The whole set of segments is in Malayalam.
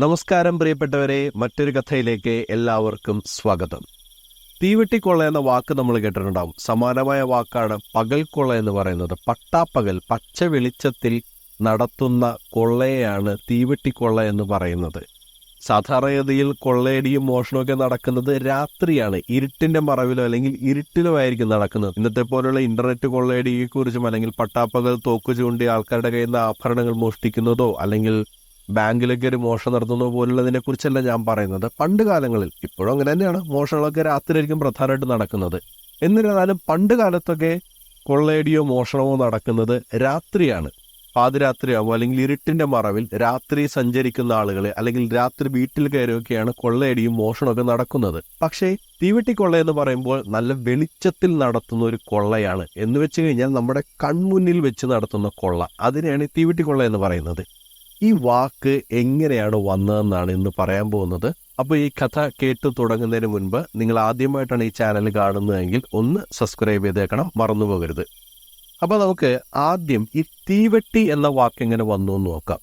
നമസ്കാരം പ്രിയപ്പെട്ടവരെ മറ്റൊരു കഥയിലേക്ക് എല്ലാവർക്കും സ്വാഗതം. തീവെട്ടിക്കൊള്ള എന്ന വാക്ക് നമ്മൾ കേട്ടിട്ടുണ്ടാവും. സമാനമായ വാക്കാണ് പകൽക്കൊള്ള എന്ന് പറയുന്നത്. പട്ടാപ്പകൽ പച്ച വെളിച്ചത്തിൽ നടത്തുന്ന കൊള്ളയാണ് തീവെട്ടിക്കൊള്ള എന്ന് പറയുന്നത്. സാധാരണഗതിയിൽ കൊള്ളയടിയും മോഷണമൊക്കെ നടക്കുന്നത് രാത്രിയാണ്. ഇരുട്ടിന്റെ മറവിലോ അല്ലെങ്കിൽ ഇരുട്ടിലോ ആയിരിക്കും നടക്കുന്നത്. ഇന്നത്തെ പോലുള്ള ഇന്റർനെറ്റ് കൊള്ളയടിയെക്കുറിച്ചും അല്ലെങ്കിൽ പട്ടാപ്പകൽ തോക്ക് ചൂണ്ടി ആൾക്കാരുടെ കയ്യിൽ നിന്ന് ആഭരണങ്ങൾ മോഷ്ടിക്കുന്നതോ അല്ലെങ്കിൽ ബാങ്കിലേക്ക് ഒരു മോഷണം നടത്തുന്നതോ പോലുള്ളതിനെ കുറിച്ചല്ല ഞാൻ പറയുന്നത്. പണ്ട് കാലങ്ങളിൽ ഇപ്പോഴും അങ്ങനെ തന്നെയാണ്. മോഷണങ്ങളൊക്കെ രാത്രിയായിരിക്കും പ്രധാനമായിട്ട് നടക്കുന്നത്. എന്നിരുന്നാലും പണ്ട് കാലത്തൊക്കെ കൊള്ളയടിയോ മോഷണമോ നടക്കുന്നത് രാത്രിയാണ്. പാതിരാത്രിയാകുമ്പോൾ അല്ലെങ്കിൽ ഇരുട്ടിന്റെ മറവിൽ രാത്രി സഞ്ചരിക്കുന്ന ആളുകൾ അല്ലെങ്കിൽ രാത്രി വീട്ടിൽ കയറിയൊക്കെയാണ് കൊള്ളയടിയും മോഷണമൊക്കെ നടക്കുന്നത്. പക്ഷേ തീവെട്ടിക്കൊള്ള എന്ന് പറയുമ്പോൾ നല്ല വെളിച്ചത്തിൽ നടത്തുന്ന ഒരു കൊള്ളയാണ്. എന്ന് വെച്ച് കഴിഞ്ഞാൽ നമ്മുടെ കൺമുന്നിൽ വെച്ച് നടത്തുന്ന കൊള്ള. അതിനെയാണ് തീവെട്ടി കൊള്ള എന്ന് പറയുന്നത്. ഈ വാക്ക് എങ്ങനെയാണ് വന്നതെന്നാണ് ഇന്ന് പറയാൻ പോകുന്നത്. അപ്പോൾ ഈ കഥ കേട്ടു തുടങ്ങുന്നതിന് മുൻപ് നിങ്ങൾ ആദ്യമായിട്ടാണ് ഈ ചാനൽ കാണുന്നതെങ്കിൽ ഒന്ന് സബ്സ്ക്രൈബ് ചെയ്തേക്കണം മറന്നു പോകരുത്. അപ്പോൾ നമുക്ക് ആദ്യം ഈ തീവെട്ടി എന്ന വാക്ക് എങ്ങനെ വന്നു എന്ന് നോക്കാം.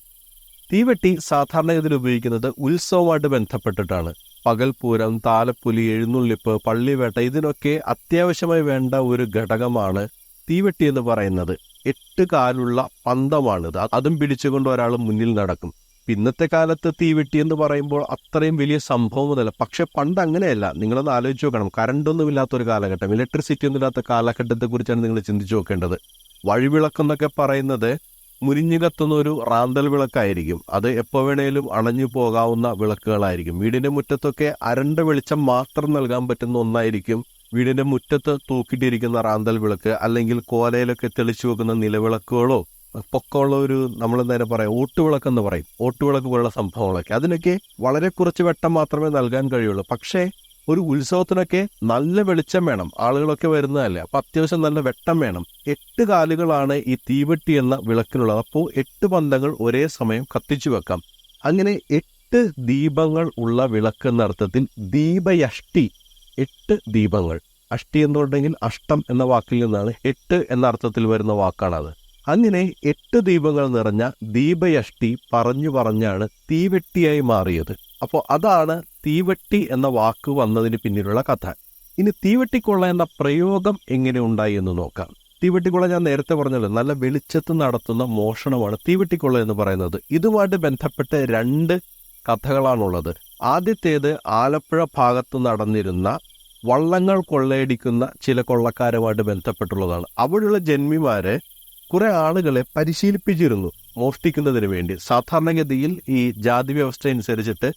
തീവെട്ടി സാധാരണഗതിയിൽ ഉപയോഗിക്കുന്നത് ഉത്സവമായിട്ട് ബന്ധപ്പെട്ടിട്ടാണ്. പകൽപൂരം താലപ്പൊലി എഴുന്നള്ളിപ്പ് പള്ളിവേട്ട ഇതിനൊക്കെ അത്യാവശ്യമായി വേണ്ട ഒരു ഘടകമാണ് തീവെട്ടി എന്ന് പറയുന്നത്. എട്ട് കാലുള്ള പന്തമാണിത്. അതും പിടിച്ചുകൊണ്ട് ഒരാൾ മുന്നിൽ നടക്കും. ഇന്നത്തെ കാലത്ത് തീവെട്ടി എന്ന് പറയുമ്പോൾ അത്രയും വലിയ സംഭവമൊന്നുമല്ല. പക്ഷെ പണ്ട് അങ്ങനെയല്ല. നിങ്ങളൊന്ന് ആലോചിച്ച് നോക്കണം. കറണ്ടൊന്നും ഇല്ലാത്ത ഒരു കാലഘട്ടം. ഇലക്ട്രിസിറ്റി ഒന്നും ഇല്ലാത്ത കാലഘട്ടത്തെ കുറിച്ചാണ് നിങ്ങൾ ചിന്തിച്ചു നോക്കേണ്ടത്. വഴിവിളക്കെന്നൊക്കെ പറയുന്നത് മുരിഞ്ഞു കത്തുന്ന ഒരു റാന്തൽ വിളക്കായിരിക്കും. അത് എപ്പോൾ വേണേലും അണഞ്ഞു പോകാവുന്ന വിളക്കുകളായിരിക്കും. വീടിന്റെ മുറ്റത്തൊക്കെ അരണ്ട വെളിച്ചം മാത്രം നൽകാൻ പറ്റുന്ന ഒന്നായിരിക്കും വീടിന്റെ മുറ്റത്ത് തൂക്കിട്ടിരിക്കുന്ന റാന്തൽ വിളക്ക് അല്ലെങ്കിൽ കോലയിലൊക്കെ തെളിച്ചു വെക്കുന്ന നിലവിളക്കുകളോ പൊക്കമുള്ള ഒരു നമ്മൾ നേരെ പറയാം ഓട്ടുവിളക്ക് എന്ന് പറയും. ഓട്ടുവിളക്ക് പോലുള്ള സംഭവങ്ങളൊക്കെ. അതിനൊക്കെ വളരെ കുറച്ച് വെട്ടം മാത്രമേ നൽകാൻ കഴിയുള്ളൂ. പക്ഷേ ഒരു ഉത്സവത്തിനൊക്കെ നല്ല വെളിച്ചം വേണം. ആളുകളൊക്കെ വരുന്നതല്ലേ. അപ്പൊ അത്യാവശ്യം നല്ല വെട്ടം വേണം. എട്ട് കാലുകളാണ് ഈ തീവെട്ടി എന്ന വിളക്കിനുള്ളത് അപ്പോൾ എട്ട് പന്തങ്ങൾ ഒരേ സമയം കത്തിച്ചു വെക്കാം. അങ്ങനെ എട്ട് ദീപങ്ങൾ ഉള്ള വിളക്ക് എന്ന അർത്ഥത്തിൽ ദീപയഷ്ടി എട്ട് ദീപങ്ങൾ. അഷ്ടി എന്നുണ്ടെങ്കിൽ അഷ്ടം എന്ന വാക്കിൽ നിന്നാണ് എട്ട് എന്ന അർത്ഥത്തിൽ വരുന്ന വാക്കാണത്. അങ്ങനെ എട്ട് ദീപങ്ങൾ നിറഞ്ഞ ദീപയഷ്ടി പറഞ്ഞു പറഞ്ഞാണ് തീവെട്ടിയായി മാറിയത്. അപ്പോൾ അതാണ് തീവെട്ടി എന്ന വാക്ക് വന്നതിന് പിന്നിലുള്ള കഥ. ഇനി തീവെട്ടിക്കൊള്ള എന്ന പ്രയോഗം എങ്ങനെ ഉണ്ടായി എന്ന് നോക്കാം. തീവെട്ടിക്കൊള്ള ഞാൻ നേരത്തെ പറഞ്ഞല്ലോ നല്ല വെളിച്ചത്ത് നടത്തുന്ന മോഷണമാണ് തീവെട്ടിക്കൊള്ള എന്ന് പറയുന്നത്. ഇതുമായിട്ട് ബന്ധപ്പെട്ട് രണ്ട് കഥകളാണുള്ളത്. ആദ്യത്തേത് ആലപ്പുഴ ഭാഗത്ത് നടന്നിരുന്ന വള്ളങ്ങൾ കൊള്ളയടിക്കുന്ന ചില കൊള്ളക്കാരുമായിട്ട് ബന്ധപ്പെട്ടുള്ളതാണ്. അവിടെയുള്ള ജന്മിമാരെ കുറേ ആളുകളെ പരിശീലിപ്പിച്ചിരുന്നു മോഷ്ടിക്കുന്നതിന് വേണ്ടി. സാധാരണഗതിയിൽ ഈ ജാതി വ്യവസ്ഥ അനുസരിച്ചിട്ട്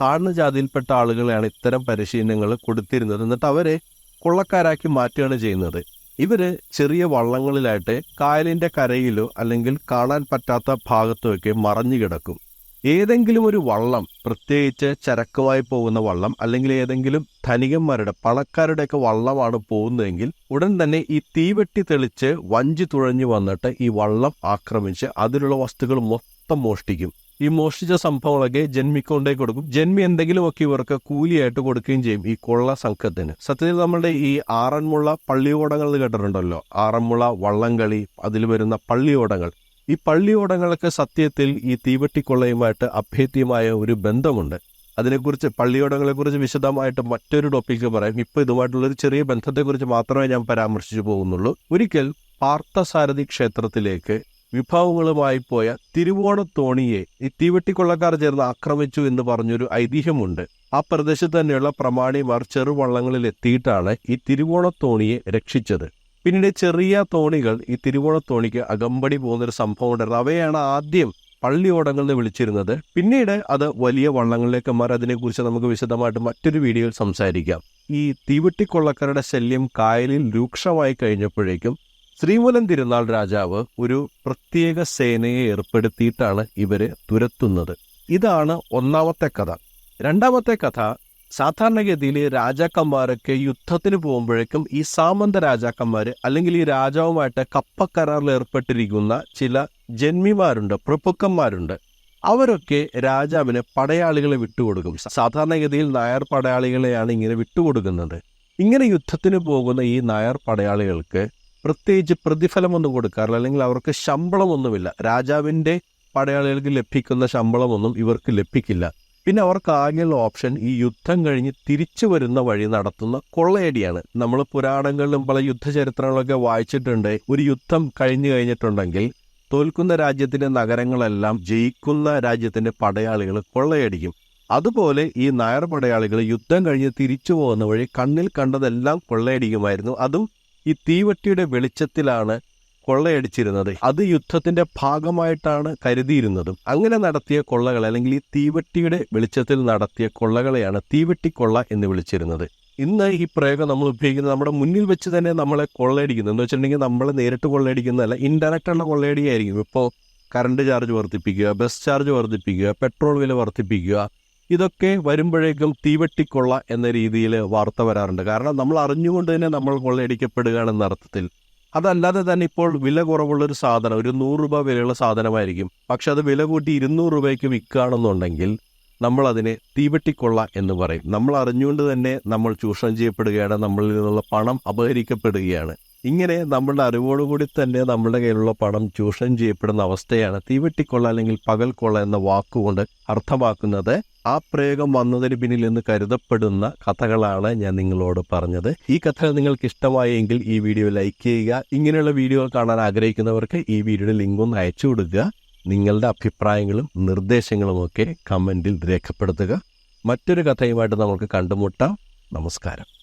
താഴ്ന്ന ജാതിയിൽപ്പെട്ട ആളുകളെയാണ് ഇത്തരം പരിശീലനങ്ങൾ കൊടുത്തിരുന്നത്. എന്നിട്ട് അവരെ കൊള്ളക്കാരാക്കി മാറ്റുകയാണ് ചെയ്യുന്നത്. ഇവർ ചെറിയ വള്ളങ്ങളിലായിട്ട് കായലിന്റെ കരയിലോ അല്ലെങ്കിൽ കാണാൻ പറ്റാത്ത ഭാഗത്തോ ഒക്കെ മറഞ്ഞു കിടക്കും. ഏതെങ്കിലും ഒരു വള്ളം പ്രത്യേകിച്ച് ചരക്കുമായി പോകുന്ന വള്ളം അല്ലെങ്കിൽ ഏതെങ്കിലും ധനികന്മാരുടെ പണക്കാരുടെയൊക്കെ വള്ളമാണ് പോകുന്നതെങ്കിൽ ഉടൻ തന്നെ ഈ തീവെട്ടി തെളിച്ച് വഞ്ചി തുഴഞ്ഞു വന്നിട്ട് ഈ വള്ളം ആക്രമിച്ച് അതിലുള്ള വസ്തുക്കൾ മൊത്തം മോഷ്ടിക്കും. ഈ മോഷ്ടിച്ച സംഭവങ്ങളൊക്കെ ജന്മിക്കൊണ്ടേ കൊടുക്കും. ജന്മി എന്തെങ്കിലുമൊക്കെ ഇവർക്ക് കൂലിയായിട്ട് കൊടുക്കുകയും ചെയ്യും ഈ കൊള്ള സംഘത്തിന് സത്യത്തിൽ നമ്മുടെ ഈ ആറന്മുള പള്ളിയോടങ്ങൾ കേട്ടിട്ടുണ്ടല്ലോ. ആറന്മുള വള്ളംകളി അതിൽ വരുന്ന പള്ളിയോടങ്ങൾ. ഈ പള്ളിയോടങ്ങൾക്ക് സത്യത്തിൽ ഈ തീവെട്ടിക്കൊള്ളയുമായിട്ട് അഭേദ്യമായ ഒരു ബന്ധമുണ്ട്. അതിനെക്കുറിച്ച് പള്ളിയോടങ്ങളെക്കുറിച്ച് വിശദമായിട്ട് മറ്റൊരു ടോപ്പിക്ക് പറയാം. ഇപ്പോൾ ഇതുമായിട്ടുള്ള ഒരു ചെറിയ ബന്ധത്തെക്കുറിച്ച് മാത്രമേ ഞാൻ പരാമർശിച്ചു പോകുന്നുള്ളൂ. ഒരിക്കൽ പാർത്ഥസാരഥി ക്ഷേത്രത്തിലേക്ക് വിഭവങ്ങളുമായി പോയ തിരുവോണത്തോണിയെ ഈ തീവെട്ടിക്കൊള്ളക്കാർ ചേർന്ന് ആക്രമിച്ചു എന്ന് പറഞ്ഞൊരു ഐതിഹ്യമുണ്ട്. ആ പ്രദേശത്ത് തന്നെയുള്ള പ്രമാണിമാർ ചെറുവള്ളങ്ങളിൽ എത്തിയിട്ടാണ് ഈ തിരുവോണത്തോണിയെ രക്ഷിച്ചത്. പിന്നീട് ചെറിയ തോണികൾ ഈ തിരുവോണ തോണിക്ക് അകമ്പടി പോകുന്നൊരു സംഭവം ഉണ്ടായിരുന്നു. അവയാണ് ആദ്യം പള്ളിയോടങ്ങളിൽ വിളിച്ചിരുന്നത്. പിന്നീട് അത് വലിയ വള്ളങ്ങളിലേക്ക് മാറി അതിനെക്കുറിച്ച് നമുക്ക് വിശദമായിട്ട് മറ്റൊരു വീഡിയോയിൽ സംസാരിക്കാം. ഈ തീവട്ടിക്കൊള്ളക്കാരുടെ ശല്യം കായലിൽ രൂക്ഷമായി കഴിഞ്ഞപ്പോഴേക്കും ശ്രീമൂലം തിരുനാൾ രാജാവ് ഒരു പ്രത്യേക സേനയെ ഏർപ്പെടുത്തിയിട്ടാണ് ഇവരെ തുരത്തുന്നത്. ഇതാണ് ഒന്നാമത്തെ കഥ. രണ്ടാമത്തെ കഥ സാധാരണഗതിയിൽ രാജാക്കന്മാരൊക്കെ യുദ്ധത്തിന് പോകുമ്പോഴേക്കും ഈ സാമന്ത രാജാക്കന്മാർ അല്ലെങ്കിൽ ഈ രാജാവുമായിട്ട് കപ്പക്കരാറിൽ ഏർപ്പെട്ടിരിക്കുന്ന ചില ജന്മിമാരുണ്ട് പ്രഭുക്കന്മാരുണ്ട്. അവരൊക്കെ രാജാവിന് പടയാളികളെ വിട്ടുകൊടുക്കും. സാധാരണഗതിയിൽ നായർ പടയാളികളെയാണ് ഇങ്ങനെ വിട്ടുകൊടുക്കുന്നത്. ഇങ്ങനെ യുദ്ധത്തിന് പോകുന്ന ഈ നായർ പടയാളികൾക്ക് പ്രത്യേകിച്ച് പ്രതിഫലമൊന്നും കൊടുക്കാറില്ല അല്ലെങ്കിൽ അവർക്ക് ശമ്പളമൊന്നുമില്ല. രാജാവിന്റെ പടയാളികൾക്ക് ലഭിക്കുന്ന ശമ്പളമൊന്നും ഇവർക്ക് ലഭിക്കില്ല. പിന്നെ അവർക്ക് ആകെയുള്ള ഓപ്ഷൻ ഈ യുദ്ധം കഴിഞ്ഞ് തിരിച്ചു വരുന്ന വഴി നടത്തുന്ന കൊള്ളയടിയാണ്. നമ്മൾ പുരാണങ്ങളിലും പല യുദ്ധചരിത്രങ്ങളൊക്കെ വായിച്ചിട്ടുണ്ട്. ഒരു യുദ്ധം കഴിഞ്ഞു കഴിഞ്ഞിട്ടുണ്ടെങ്കിൽ തോൽക്കുന്ന രാജ്യത്തിന്റെ നഗരങ്ങളെല്ലാം ജയിക്കുന്ന രാജ്യത്തിന്റെ പടയാളികൾ കൊള്ളയടിക്കും. അതുപോലെ ഈ നായർ പടയാളികൾ യുദ്ധം കഴിഞ്ഞ് തിരിച്ചു പോകുന്ന വഴി കണ്ണിൽ കണ്ടതെല്ലാം കൊള്ളയടിക്കുമായിരുന്നു. അതും ഈ തീവട്ടിയുടെ വെളിച്ചത്തിലാണ് കൊള്ളയടിച്ചിരുന്നത്. അത് യുദ്ധത്തിന്റെ ഭാഗമായിട്ടാണ് കരുതിയിരുന്നതും. അങ്ങനെ നടത്തിയ കൊള്ളകൾ അല്ലെങ്കിൽ ഈ തീവട്ടിയുടെ വെളിച്ചത്തിൽ നടത്തിയ കൊള്ളകളെയാണ് തീവട്ടിക്കൊള്ള എന്ന് വിളിച്ചിരുന്നത്. ഇന്ന് ഈ പ്രയോഗം നമ്മൾ ഉപയോഗിക്കുന്നത് നമ്മുടെ മുന്നിൽ വെച്ച് തന്നെ നമ്മളെ കൊള്ളയടിക്കുന്നത്. എന്ന് വെച്ചിട്ടുണ്ടെങ്കിൽ നമ്മളെ നേരിട്ട് കൊള്ളയടിക്കുന്നതല്ല ഇൻഡയറക്റ്റ് ഉള്ള കൊള്ളയടിയായിരിക്കും. ഇപ്പോൾ കറണ്ട് ചാർജ് വർദ്ധിപ്പിക്കുക ബസ് ചാർജ് വർദ്ധിപ്പിക്കുക പെട്രോൾ വില വർദ്ധിപ്പിക്കുക ഇതൊക്കെ വരുമ്പോഴേക്കും തീവെട്ടിക്കൊള്ള എന്ന രീതിയിൽ വാർത്ത വരാറുണ്ട്. കാരണം നമ്മൾ അറിഞ്ഞുകൊണ്ട് തന്നെ നമ്മൾ കൊള്ളയടിക്കപ്പെടുകയാണെന്ന അർത്ഥത്തിൽ അതല്ലാതെ തന്നെ ഇപ്പോൾ വില കുറവുള്ളൊരു സാധനം ഒരു നൂറ് രൂപ വിലയുള്ള സാധനമായിരിക്കും. പക്ഷെ അത് വില കൂട്ടി ഇരുന്നൂറ് രൂപയ്ക്ക് വിൽക്കുകയാണെന്നുണ്ടെങ്കിൽ നമ്മളതിനെ തീവെട്ടിക്കൊള്ള എന്ന് പറയും. നമ്മൾ അറിഞ്ഞുകൊണ്ട് തന്നെ നമ്മൾ ചൂഷണം ചെയ്യപ്പെടുകയാണ് നമ്മളിൽ നിന്നുള്ള പണം അപഹരിക്കപ്പെടുകയാണ്. ഇങ്ങനെ നമ്മളുടെ അറിവോടുകൂടി തന്നെ നമ്മുടെ കയ്യിലുള്ള പണം ചൂഷണം ചെയ്യപ്പെടുന്ന അവസ്ഥയാണ് തീവെട്ടിക്കൊള്ള അല്ലെങ്കിൽ പകൽക്കൊള്ള എന്ന വാക്കുകൊണ്ട് അർത്ഥമാക്കുന്നത്. ആ പ്രയോഗം വന്നതിന് പിന്നിൽ എന്ന് കരുതപ്പെടുന്ന കഥകളാണ് ഞാൻ നിങ്ങളോട് പറഞ്ഞത്. ഈ കഥകൾ നിങ്ങൾക്ക് ഇഷ്ടമായെങ്കിൽ ഈ വീഡിയോ ലൈക്ക് ചെയ്യുക. ഇങ്ങനെയുള്ള വീഡിയോ കാണാൻ ആഗ്രഹിക്കുന്നവർക്ക് ഈ വീഡിയോയുടെ ലിങ്ക് ഒന്ന് അയച്ചു കൊടുക്കുക. നിങ്ങളുടെ അഭിപ്രായങ്ങളും നിർദ്ദേശങ്ങളും ഒക്കെ കമന്റിൽ രേഖപ്പെടുത്തുക. മറ്റൊരു കഥയുമായിട്ട് നമുക്ക് കണ്ടുമുട്ടാം. നമസ്കാരം.